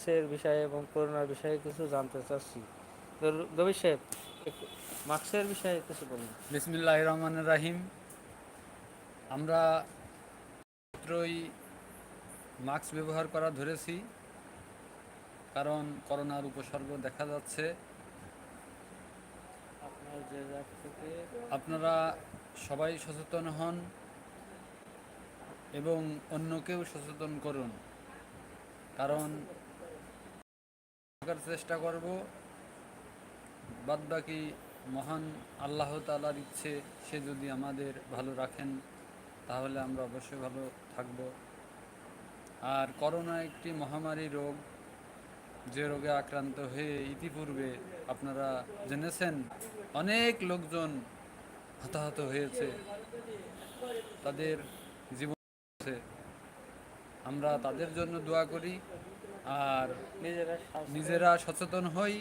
মাস্কের বিষয়ে এবং করোনার বিষয়ে কিছু জানতে চাচ্ছি। তো সাহেব বিষয়ে কিছু বলুন। বিসমিল্লাহ রহমান রাহিম। আমরা মাত্রই মাস্ক ব্যবহার করা ধরেছি কারণ করোনার উপসর্গ দেখা যাচ্ছে। আপনার যে জায়গা থেকে আপনারা সবাই সচেতন হন এবং অন্যকেও সচেতন করুন কারণ থাকার চেষ্টা করব। বাদবাকি মহান আল্লাহ তালার ইচ্ছে, সে যদি আমাদের ভালো রাখেন, তাহলে আমরা অবশ্যই ভালো থাকব। আর করোনা একটি মহামারী রোগ, যে রোগে আক্রান্ত হয়ে ইতিপূর্বে আপনারা জেনেছেন, অনেক লোকজন হতাহত হয়েছে। তাদের জীবন। আমরা তাদের জন্য দোয়া করি। আর নিজেরা নিজেরা সচেতন হই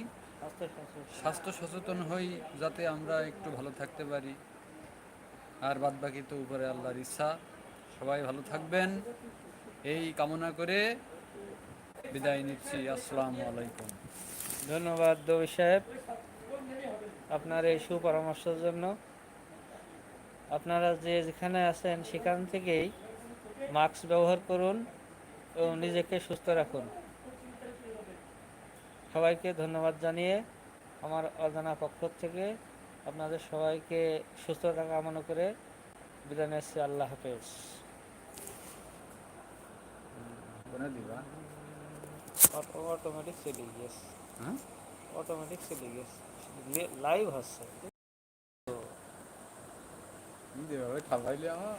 স্বাস্থ্য সচেতন। হই যাতে আমরা একটু ভালো থাকতে পারি। আর বাদ বাকি তো উপরে আল্লাহর ইচ্ছা। সবাই ভালো থাকবেন। এই কামনা করে বিদায় নিচ্ছি। আসসালামু আলাইকুম। ধন্যবাদ রবি সাহেব আপনার এই সুপরামর্শের জন্য। আপনারা যে যেখানে আছেন সেখান থেকেই মাস্ক ব্যবহার করুন এবং নিজেকে সুস্থ রাখুন। সবাইকে ধন্যবাদ জানিয়ে আমার অজানা পক্ষ থেকে আপনাদের সবাইকে সুস্থতা কামনা করে বিদায় নিচ্ছি। আল্লাহ হাফেজ। অটোমেটিক চলে গিয়েছে হ্যাঁ? অটোমেটিক চলে গেছে লাইভ হচ্ছে। খাবাইলে আমার